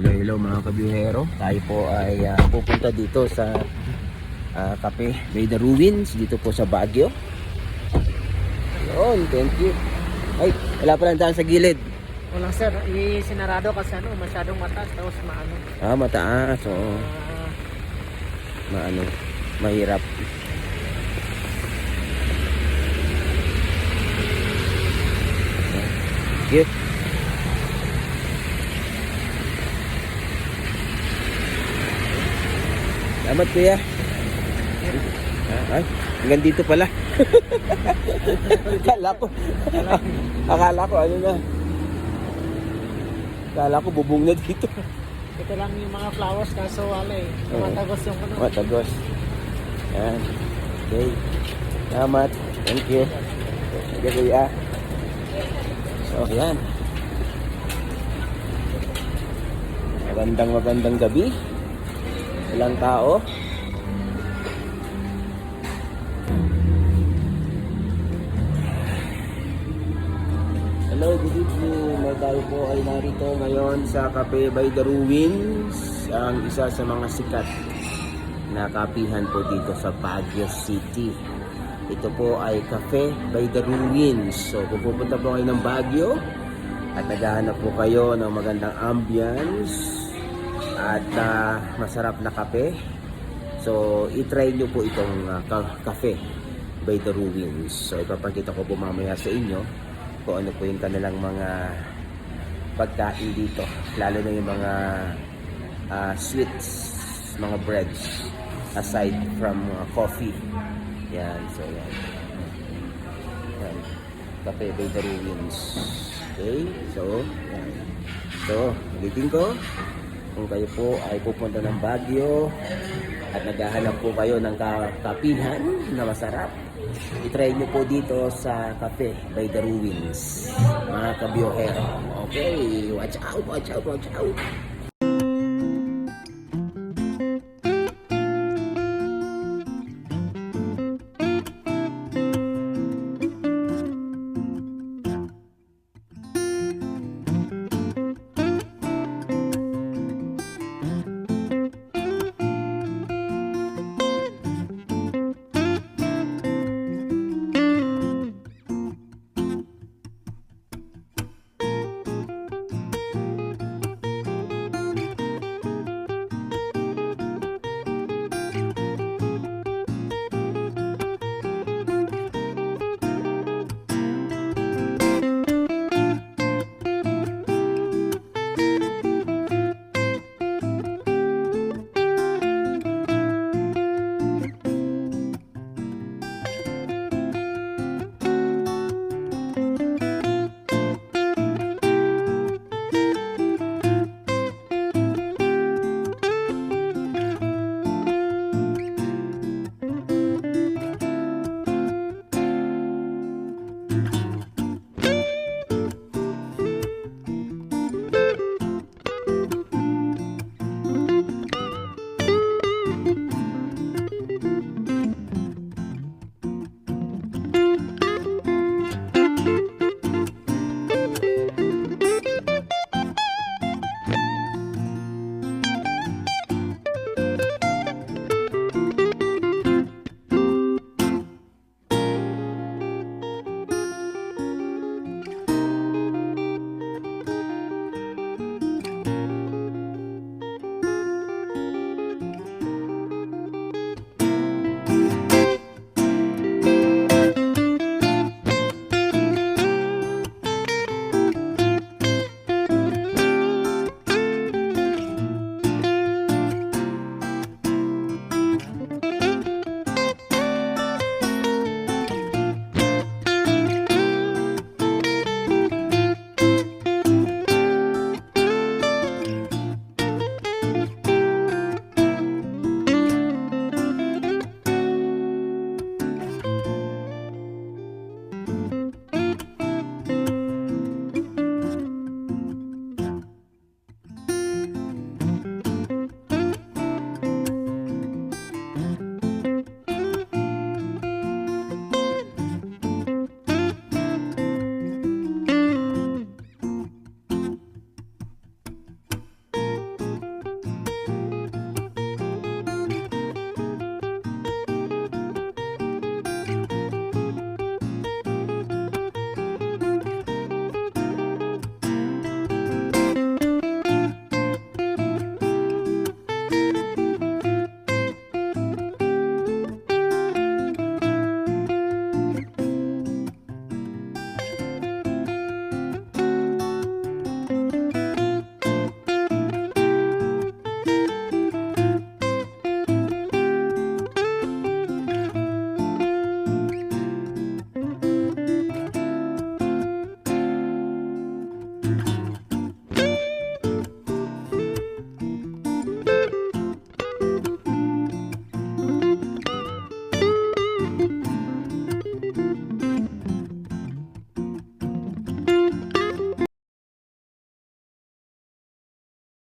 hello mga kabyuhero. Tayo po ay ah, pupunta dito sa ah, Cafe Bay the Ruins dito po sa Baguio. Ayun, thank you. Ay, wala pa lang daan sa gilid. Wala sir, isinarado kasi ano, masyadong mataas tapos maano. Ah, mataas. Oo, ah, maano, mahirap. Thank you. Salamat kuya. Ay, hanggang dito pala. Akala ko. Akala ko ano na. Akala ko bubong na dito. ito lang yung mga flowers kaso wala eh. Oo. Tumatagos yung ano. Matagos. Yan. Okay. Salamat. Thank you. Sige kuya. So, yan. Magandang magandang gabi. Ilang tao. Hello, good evening. May tayo po ay narito ngayon sa Cafe by the Ruins, ang isa sa mga sikat na kapihan po dito sa Baguio City. Ito po ay Cafe by the Ruins. So, kung pupunta po kayo ng Baguio at naghahanap po kayo ng magandang ambience at ah, masarap na kape, so itry nyo po itong Cafe by the Ruins. So, ipapakita ko po mamaya sa inyo kung ano po yung kanilang mga pagkain dito. Lalo na yung mga ah, sweets, mga breads aside from uh, coffee. Yan, so yan. Yan. Cafe by the Ruins. Okay, so, yan. So, ulitin ko, kung kayo po ay pupunta ng Baguio at naghahanap po kayo ng ka- kapihan na masarap, itry nyo po dito sa Cafe by the Ruins, mga kabiohero. Okay, watch out, watch out, watch out.